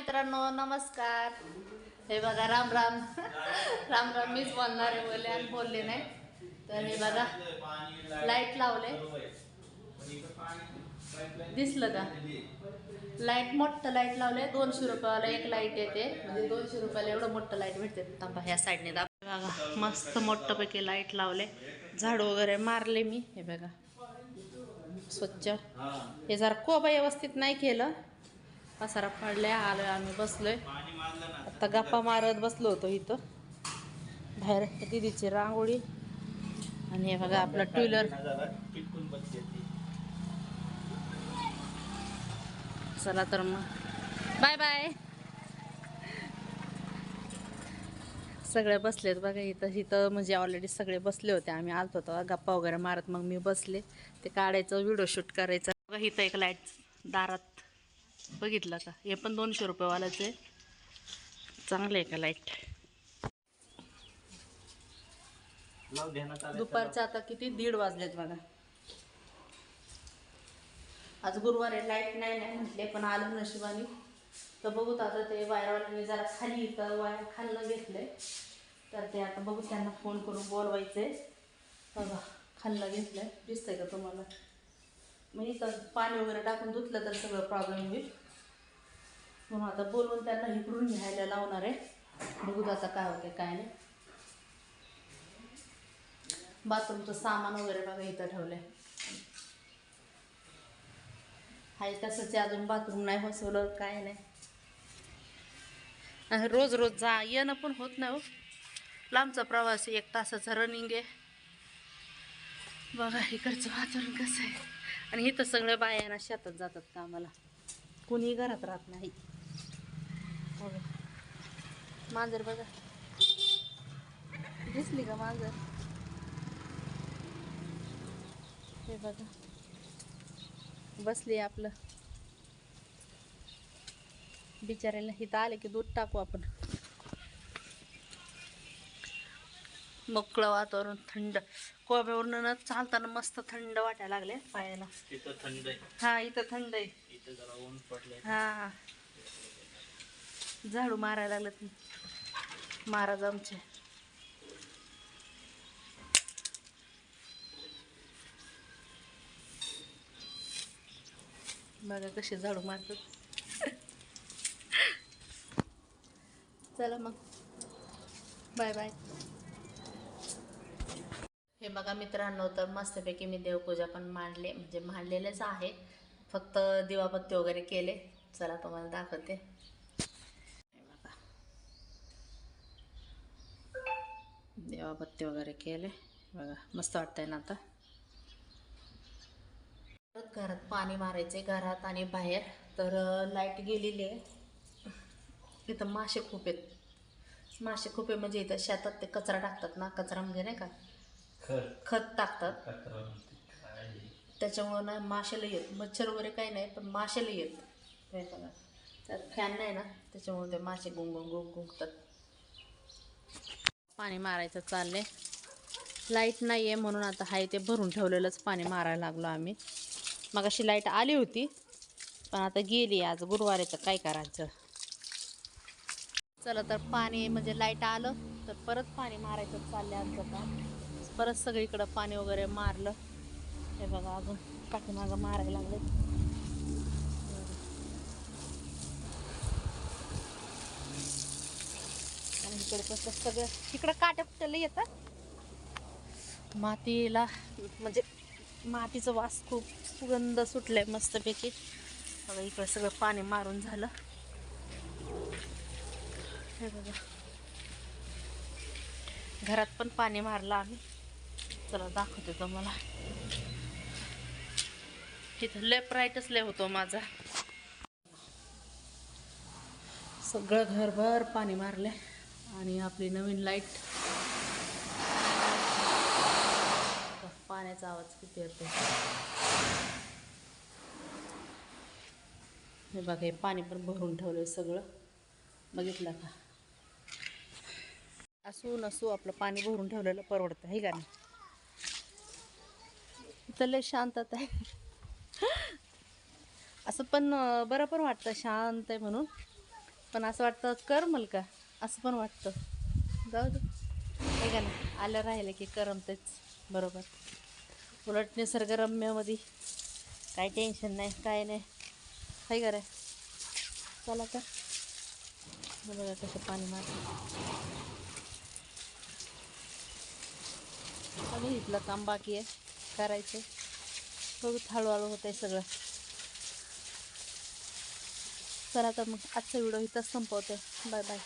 मित्रांनो नमस्कार. हे बघा राम राम. राम राम मीच बोलणार आहे बोलले आणि बोलले नाही. तर हे बघा लाइट लावले. दिसलं का? लाइट मोठं लाइट लावले दोनशे रुपयाला एक लाइट येते. म्हणजे दोनशे रुपयाला एवढं मोठं लाइट भेटते. थांबा ह्या साईडने दाब बघा मस्त मोठ्ठपैकी लाइट लावले. झाड वगैरे मारले मी. हे बघा स्वच्छ. हे जरा कोबा व्यवस्थित नाही केलं. पसारा पडल्या आलोय आम्ही बसलोय. आता गप्पा मारत बसलो होतो इथं. बाहेर दिदीची रांगोळी. आणि हे बघा आपला टू व्हीलर चला तर मग. Bye bye. सगळे बसलेत बघा इथं. इथं म्हणजे ऑलरेडी सगळे बसले होते. आम्ही आलतो होतो. गप्पा वगैरे मारत मग मी बसले. ते काढायचं व्हिडिओ शूट करायचं. बघा इथं एक लाइट दारात. बघितलं का हे पण दोनशे रुपयेवालाच आहे. चांगलं आहे का लाइट दुपारचं आता किती? दीड वाजलेत बघा. आज गुरुवार आहे लाइट नाही नाही म्हटले पण आलं नशिबाने. तर बघू आता ते वायरवाल्याने जरा खाली इथं वायर खाल्लं घेतलंय. तर ते आता बघू त्यांना फोन करून बोलवायचंय. बघा खाल्लं घेतलंय. दिसतंय का तुम्हाला? मग इथं पाणी वगैरे टाकून धुतलं तर सगळं प्रॉब्लेम होईल. म्हणून आता बोलवून त्यांना इकडून घ्यायला लावणार आहे. बघू त्याचा काय होते काय नाही. बाथरूमचं सामान वगैरे बघा इथं ठेवलंय. हाय तसंच अजून बाथरूम नाही बसवलं काय नाही. रोज रोज जा येणं पण होत नाही हो. लांबचा प्रवास एक तासाचा रनिंग आहे. बघा इकडचं वातावरण कसं आहे. आणि इथं सगळ्या बायांना शेतात जातात कामाला. कुणी घरात राहत नाही. मांजर बघा. दिसली का मांजर? हे बघा. बसली आपलं. बिचाऱ्याला इथं आले की दूध टाकू आपण. मोकळं वातावरण थंड. कोब्यावरून न चालताना मस्त थंड वाटायला लागले पायाला. तिथं थंड आहे. हा इथं थंड आहे. इथं जरा ऊन पडले हा. झाडू मारायला लागलेत. महाराज आमचे. बघा कसे झाडू मारतात. चला मग. Bye bye. हे बघा मित्रांनो तर मस्तपैकी मी देवपूजा पण मांडले म्हणजे मांडलेलेच आहे. फक्त दिवाबत्ती वगैरे केले. चला तुम्हाला दाखवते हे बघा. दिवाबत्ती वगैरे केले बघा मस्त वाटतंय ना आता परत घरात पाणी मारायचे घरात आणि बाहेर. तर लाइट गेलेली आहे. इथं मासे खूप आहेत. मासे खूप आहे म्हणजे इथं शेतात ते कचरा टाकतात ना कचरा म्हणजे नाही का? खत. टाकतात. त्याच्यामुळं ना माशाला येत मच्छर वगैरे काही नाही पण माशाला येत बघा त्यात फॅन नाही ना त्याच्यामुळे ते मासे गुंग गुंग गुंगतात. पाणी मारायचं चाललंय. लाइट नाही आहे म्हणून आता हाय ते भरून ठेवलेलंच पाणी मारायला लागलो आम्ही. मग अशी लाइट आली होती पण आता गेली आज. गुरुवार तर काय करायचं? चला तर पाणी म्हणजे लाइट आलं तर परत पाणी मारायचं चाललंय आमचं काम. परत सगळीकडं पाणी वगैरे मारलं. हे बघा अजून पाठीमागं मारायला लागले आणि इकडे कसं सगळं इकडं काट्या कुठल्या येतात मातीला म्हणजे मातीचं वास खूप सुगंध सुटलाय मस्तपैकी. बघा इकडे सगळं पाणी मारून झालं. हे बघा. घरात पण पाणी मारलं आम्ही. चला दाखवते तुम्हाला. तिथं लेफ्ट राईटच लय होतो माझा. सगळं घरभर पाणी मारले आणि आपली नवीन लाइट पाण्याचा आवाज किती येतो हे बघा हे पाणी पण भरून ठेवलंय सगळं. बघितलं का? असू नसू आपलं पाणी भरून ठेवलेलं परवडतं हे का नाही? तर लय शांतता आहे. असं पण बरं पण वाटतं शांत आहे म्हणून. पण असं वाटतं करमल का असं पण वाटतं. जाऊ दे. हे का ना आलं राहिलं की करमतेच. बरोबर. उलट निसर्गरम्यामध्ये काय टेन्शन नाही काय नाही. काय चला तर. बघा कसं पाणी मारतं. अजून इथलं काम बाकी आहे. करायचं बघू हळूहळू होत आहे सगळं. चला तर मग आजचा व्हिडिओ इथंच संपवते. Bye bye.